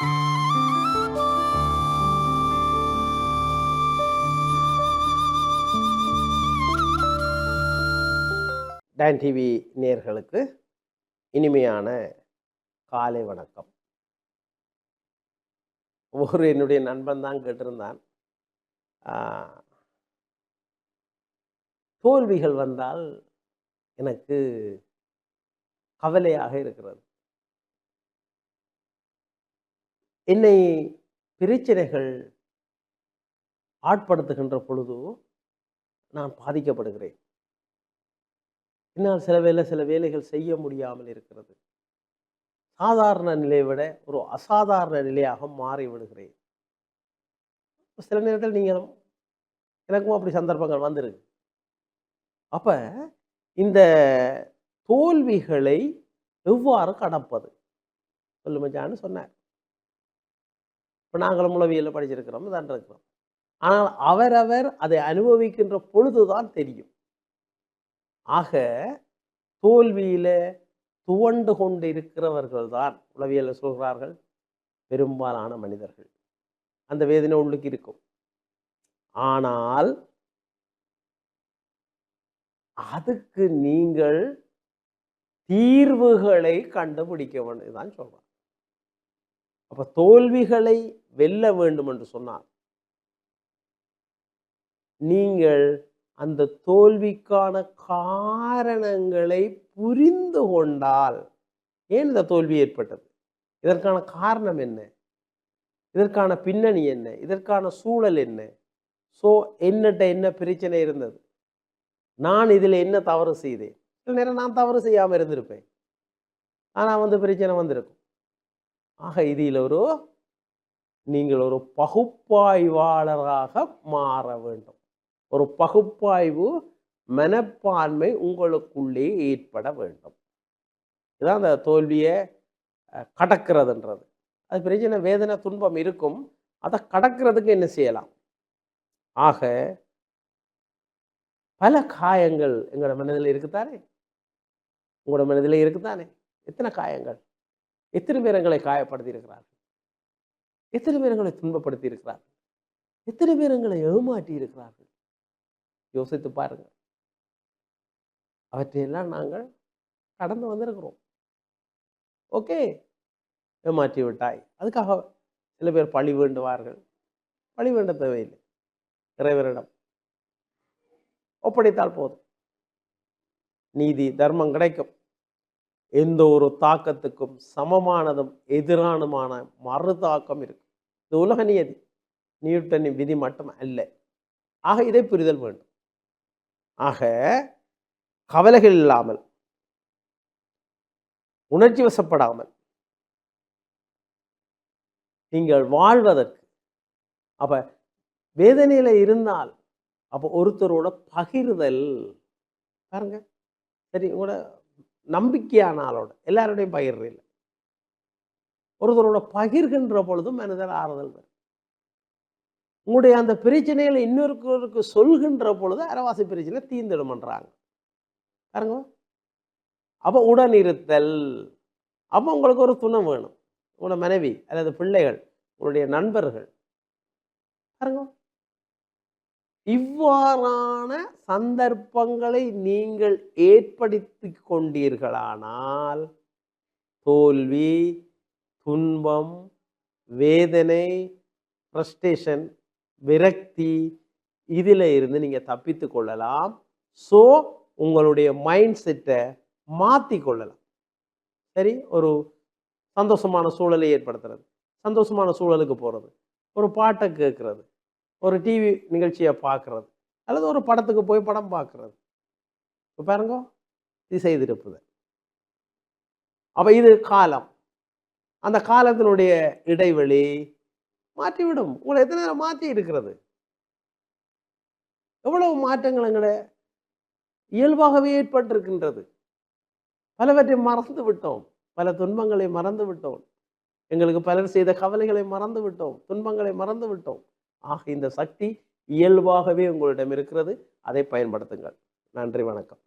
Don TV நேர்களுக்கு இனிமையான காலை வணக்கம். ஒரு என்னுடைய நண்பன் தான் கேட்டிருந்தான். தோல்விகள் வந்தால் எனக்கு கவலையாக இருக்கிறது. என்னை பிரச்சனைகள் ஆட்படுத்துகின்ற பொழுது நான் பாதிக்கப்படுகிறேன். என்னால் சில வேலை சில வேலைகள் செய்ய முடியாமல் இருக்கிறது. சாதாரண நிலையை விட ஒரு அசாதாரண நிலையாக மாறி விடுகிறேன். சில நேரத்தில் நீங்களும் எனக்கும் அப்படி சந்தர்ப்பங்கள் வந்திருக்கு. அப்போ இந்த தோல்விகளை எவ்வாறு கடப்பது? சொல்லுமச்சான்னு சொன்னார். இப்போ நாங்களும் உளவியலில் படிச்சிருக்கிறோம் தான் இருக்கிறோம். ஆனால் அவரவர் அதை அனுபவிக்கின்ற பொழுதுதான் தெரியும். ஆக தோல்வியில துவண்டு கொண்டு இருக்கிறவர்கள் தான் உளவியல சொல்கிறார்கள் பெரும்பாலான மனிதர்கள். அந்த வேதனை உள்ளுக்கு இருக்கும். ஆனால் அதுக்கு நீங்கள் தீர்வுகளை கண்டுபிடிக்க வேண்டியதான் தான் அப்ப தோல்விகளை வெல்ல வேண்டும் என்று சொன்னார். நீங்கள் அந்த தோல்விக்கான காரணங்களை புரிந்து கொண்டால் ஏன் இந்த தோல்வி ஏற்பட்டது? இதற்கான காரணம் என்ன? இதற்கான பின்னணி என்ன? இதற்கான சூழல் என்ன? ஸோ என்னட்ட என்ன பிரச்சனை இருந்தது? நான் இதில் என்ன தவறு செய்தேன்? சில நேரம் நான் தவறு செய்யாமல் இருந்திருப்பேன். ஆனால் வந்து பிரச்சனை வந்திருக்கும். ஆக இதில் ஒரு நீங்கள் ஒரு பகுப்பாய்வாளராக மாற வேண்டும். ஒரு பகுப்பாய்வு மனப்பான்மை உங்களுக்குள்ளே ஏற்பட வேண்டும். இதுதான் அந்த தோல்வியை கடக்கிறதுன்றது. அது பிரச்சனை வேதனை துன்பம் இருக்கும். அதை கடக்கிறதுக்கு என்ன செய்யலாம்? ஆக பல காயங்கள் எங்களோட மனதில் இருக்குதானே? உங்களோட மனதில் இருக்குதானே? எத்தனை காயங்கள்? எத்தனை பேர் எங்களை காயப்படுத்தி இருக்கிறார்கள் எத்தனை பேர் எங்களை துன்பப்படுத்தி இருக்கிறார்கள் எத்தனை பேர் எங்களை ஏமாற்றி இருக்கிறார்கள் யோசித்து பாருங்க. அவற்றையெல்லாம் நாங்கள் கடந்து வந்திருக்கிறோம். ஓகே. ஏமாற்றி விட்டாய். அதுக்காக சில பேர் பழி வேண்டுவார்கள். பழி வேண்ட தேவையில்லை. இறைவரிடம் ஒப்படைத்தால் போதும். நீதி தர்மம் கிடைக்கும். எந்த ஒரு தாக்கத்துக்கும் சமமானதும் எதிரானதுமான மறு தாக்கம் இருக்கு. இது உலக நியதி. நியூட்டனின் விதி மட்டும் அல்ல. ஆக இதை புரிதல் வேண்டும். ஆக கவலைகள் இல்லாமல் உணர்ச்சி வசப்படாமல் நீங்கள் வாழ்வதற்கு அப்ப வேதனையில இருந்தால் அப்போ ஒருத்தரோட பகிர்தல். பாருங்க. சரி உங்களோட நம்பிக்கையான ஆளோட எல்லாரோடையும் பகிர்றதில்லை ஒருத்தரோட பகிர்கின்ற பொழுதும் மனிதர் ஆறுதல் வரும் உங்களுடைய அந்த பிரச்சனையில் இன்னொருக்கருக்கு சொல்கின்ற பொழுது அரவாசி பிரச்சனை தீந்துடுமன்றாங்க பாருங்க. அப்போ உடன் இருத்தல் அப்போ உங்களுக்கு ஒரு துணை வேணும். உங்களோட மனைவி அல்லது பிள்ளைகள் உங்களுடைய நண்பர்கள். பாருங்க. இவ்வாறான சந்தர்ப்பங்களை நீங்கள் ஏற்படுத்தி கொண்டீர்களானால் தோல்வி துன்பம் வேதனை ஃப்ரஸ்ட்ரேஷன் விரக்தி இதில் இருந்து நீங்கள் தப்பித்து கொள்ளலாம். ஸோ உங்களுடைய மைண்ட் செட்டை மாற்றி கொள்ளலாம். சரி? ஒரு சந்தோஷமான சூழலை ஏற்படுத்துறது. சந்தோஷமான சூழலுக்கு போகிறது ஒரு பாட்டை கேட்குறது ஒரு டிவி நிகழ்ச்சியை பார்க்குறது. அல்லது ஒரு படத்துக்கு போய் படம் பார்க்குறது. இப்போ பாருங்க இது செய்திருப்பது அப்போ இது காலம். அந்த காலத்தினுடைய இடைவெளி மாற்றிவிடும். உங்களை எத்தனை நேரம் மாற்றி இருக்கிறது? எவ்வளவு மாற்றங்கள் எங்களை இயல்பாகவே ஏற்பட்டிருக்கின்றது. பலவற்றை மறந்து விட்டோம். பல துன்பங்களை மறந்து விட்டோம். எங்களுக்கு பலர் செய்த கவலைகளை மறந்து விட்டோம். துன்பங்களை மறந்து விட்டோம். ஆக இந்த சக்தி இயல்பாகவே உங்களிடம் இருக்கிறது. அதை பயன்படுத்துங்கள். நன்றி வணக்கம்.